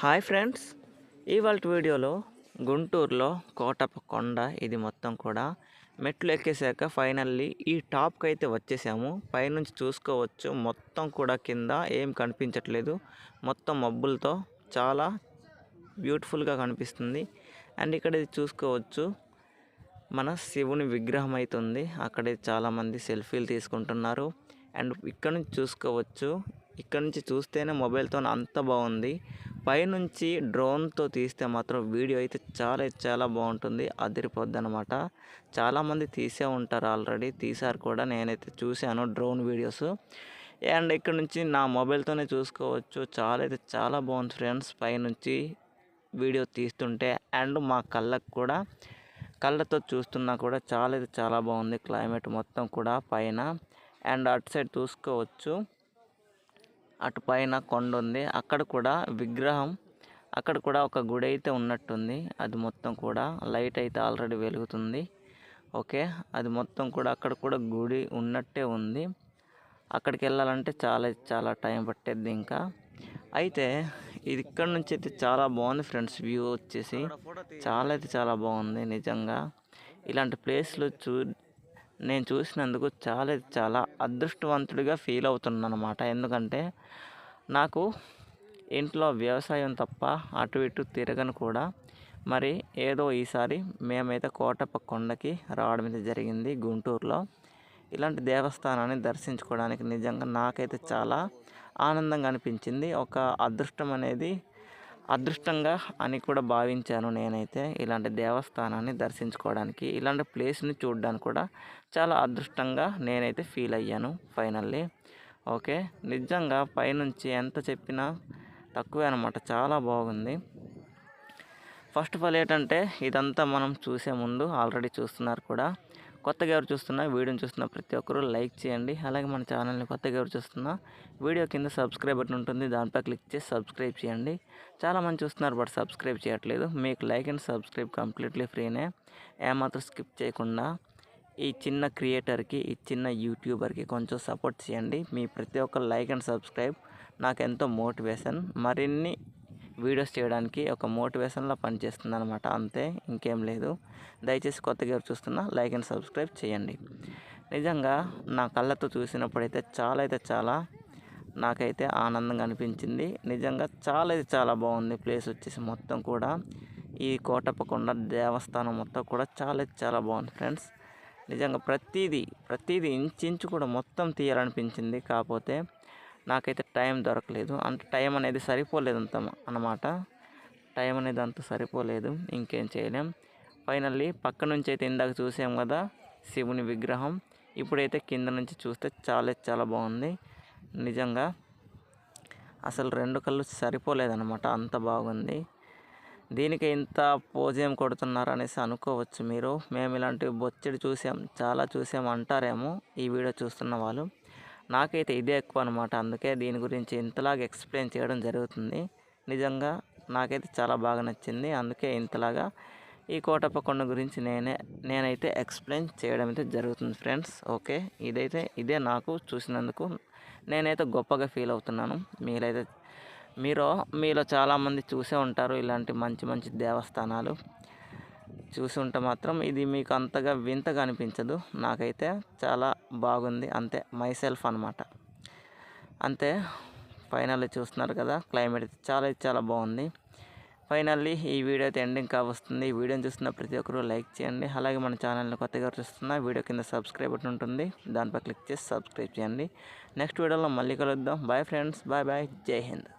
Hi friends. ఇవాళ వీడియోలో గుంటూరులో కోటప్ప కొండ ఇది మొత్తం కూడా మెట్లు ఎక్కేసాక ఫైనల్లీ ఈ టాప్కి అయితే వచ్చేసాము. పైనుంచి చూసుకోవచ్చు మొత్తం కూడా కింద ఏం కనిపించట్లేదు. మొత్తం మబ్బులతో చాలా బ్యూటిఫుల్గా కనిపిస్తుంది. అండ్ ఇక్కడ ఇది చూసుకోవచ్చు మన శివుని విగ్రహం అవుతుంది అక్కడ చాలామంది సెల్ఫీలు తీసుకుంటున్నారు. అండ్ ఇక్కడ నుంచి చూసుకోవచ్చు ఇక్కడ నుంచి చూస్తేనే మొబైల్తో అంత బాగుంది. పైనుంచి డ్రోన్తో తీస్తే మాత్రం వీడియో అయితే చాలా చాలా బాగుంటుంది. అదిరిపోద్ది అనమాట చాలామంది తీసే ఉంటారు ఆల్రెడీ. తీసారు కూడా. నేనైతే చూశాను డ్రోన్ వీడియోస్. అండ్ ఇక్కడ నుంచి నా మొబైల్తోనే చూసుకోవచ్చు. చాలా అయితే చాలా బాగుంది ఫ్రెండ్స్. పైనుంచి వీడియో తీస్తుంటే అండ్ మా కళ్ళకు కూడా కళ్ళతో చూస్తున్నా కూడా చాలా అయితే చాలా బాగుంది క్లైమేట్ మొత్తం కూడా పైన. అండ్ అటు సైడ్ చూసుకోవచ్చు. అటు పైన కొండ ఉంది. అక్కడ కూడా విగ్రహం అక్కడ కూడా ఒక గుడి అయితే ఉన్నట్టుంది. అది మొత్తం కూడా లైట్ అయితే ఆల్రెడీ వెలుగుతుంది. ఓకే అది మొత్తం కూడా అక్కడ కూడా గుడి ఉన్నట్టే ఉంది. అక్కడికి వెళ్ళాలంటే చాలా చాలా టైం పట్టేది ఇంకా. అయితే ఇది ఇక్కడ నుంచి అయితే చాలా బాగుంది ఫ్రెండ్స్ వ్యూ వచ్చేసి. చాలా అయితే చాలా బాగుంది నిజంగా. ఇలాంటి ప్లేస్లు చూ నేను చూసినందుకు చాలా చాలా అదృష్టవంతుడిగా ఫీల్ అవుతున్నాను అనమాట ఎందుకంటే నాకు ఇంట్లో వ్యవసాయం తప్ప అటు ఇటు తిరగను కూడా. మరి ఏదో ఈసారి మేమైతే కోటప్ప కొండకి రావడం అయితే జరిగింది గుంటూరులో. ఇలాంటి దేవస్థానాన్ని దర్శించుకోవడానికి నిజంగా నాకైతే చాలా ఆనందంగా అనిపించింది. ఒక అదృష్టం అనేది అదృష్టంగా అని కూడా భావించాను నేనైతే ఇలాంటి దేవస్థానాన్ని దర్శించుకోవడానికి. ఇలాంటి ప్లేస్ని చూడడానికి కూడా చాలా అదృష్టంగా నేనైతే ఫీల్ అయ్యాను ఫైనల్లీ. ఓకే? నిజంగా పైనుంచి ఎంత చెప్పినా తక్కువే అనమాట చాలా బాగుంది. ఫస్ట్ ఆఫ్ ఆల్ ఏంటంటే ఇదంతా మనం చూసే ముందు ఆల్రెడీ చూస్తున్నారు కూడా. కొత్తగా ఎవరు చూస్తున్నా వీడియోని చూస్తున్న ప్రతి ఒక్కరూ లైక్ చేయండి. అలాగే మన ఛానల్ని కొత్తగా ఎవరు చూస్తున్నా వీడియో కింద సబ్స్క్రైబ్ బటన్ ఉంటుంది. దానిపై క్లిక్ చేసి సబ్స్క్రైబ్ చేయండి. చాలామంది చూస్తున్నారు బట్ సబ్స్క్రైబ్ చేయట్లేదు. మీకు లైక్ అండ్ సబ్స్క్రైబ్ కంప్లీట్లీ ఫ్రీనే. ఏమాత్రం స్కిప్ చేయకుండా ఈ చిన్న క్రియేటర్కి ఈ చిన్న యూట్యూబర్కి కొంచెం సపోర్ట్ చేయండి. మీ ప్రతి ఒక్క లైక్ అండ్ సబ్స్క్రైబ్ నాకు ఎంతో మోటివేషన్. మరిన్ని వీడియోస్ చేయడానికి ఒక మోటివేషన్లో పనిచేస్తుంది అనమాట అంతే ఇంకేం లేదు. దయచేసి కొత్తగా చూస్తున్న లైక్ అండ్ సబ్స్క్రైబ్ చేయండి. నిజంగా నా కళ్ళతో చూసినప్పుడైతే చాలా అయితే చాలా నాకైతే ఆనందంగా అనిపించింది. నిజంగా చాలా అయితే చాలా బాగుంది ప్లేస్ వచ్చేసి మొత్తం కూడా. ఈ కోటప్పకొండ దేవస్థానం మొత్తం కూడా చాలా అయితే చాలా బాగుంది ఫ్రెండ్స్. నిజంగా ప్రతిదీ ప్రతిదీ ఇంచు కూడా మొత్తం తీయాలనిపించింది. కాకపోతే నాకైతే టైం దొరకలేదు. అంత టైం అనేది సరిపోలేదు అంత అన్నమాట. టైం అనేది అంత సరిపోలేదు. ఇంకేం చేయలేం. ఫైనల్లీ పక్క నుంచి అయితే ఇందాక చూసాం కదా శివుని విగ్రహం. ఇప్పుడైతే కింద నుంచి చూస్తే చాలా చాలా బాగుంది. నిజంగా అసలు రెండు కళ్ళు సరిపోలేదన్నమాట. అంత బాగుంది. దీనికి ఇంత పోజేం కొడుతున్నారు అనేసి అనుకోవచ్చు మీరు. మేము ఇలాంటి బొచ్చడి చూసాం చాలా చూసాం అంటారేమో ఈ వీడియో చూస్తున్న వాళ్ళు. నాకైతే ఇదే ఎక్కువ అనమాట అందుకే దీని గురించి ఇంతలాగా ఎక్స్ప్లెయిన్ చేయడం జరుగుతుంది. నిజంగా నాకైతే చాలా బాగా నచ్చింది. అందుకే ఇంతలాగా ఈ కోటప్ప కొండ గురించి నేనే నేనైతే ఎక్స్ప్లెయిన్ చేయడం అయితే జరుగుతుంది ఫ్రెండ్స్. ఓకే? ఇదైతే ఇదే నాకు చూసినందుకు నేనైతే గొప్పగా ఫీల్ అవుతున్నాను. మీరైతే మీరు మీలో చాలామంది చూసే ఉంటారు ఇలాంటి మంచి మంచి దేవస్థానాలు. చూసి ఉంటే మాత్రం ఇది మీకు అంతగా వింతగా అనిపించదు. నాకైతే చాలా బాగుంది. అంతే మై సెల్ఫ్ అనమాట అంతే ఫైనల్లీ చూస్తున్నారు కదా క్లైమేట్ చాలా చాలా బాగుంది. ఫైనల్లీ ఈ వీడియో అయితే ఎండింగ్ కావస్తుంది ఈ వీడియోని చూస్తున్న ప్రతి ఒక్కరూ లైక్ చేయండి. అలాగే మన ఛానల్ని కొత్తగా చూస్తున్న వీడియో కింద సబ్స్క్రైబ్ బటన్ ఉంటుంది. దానిపై క్లిక్ చేసి సబ్స్క్రైబ్ చేయండి. నెక్స్ట్ వీడియోలో మళ్ళీ కలుద్దాం. బాయ్ ఫ్రెండ్స్ బాయ్ బాయ్ జై హింద్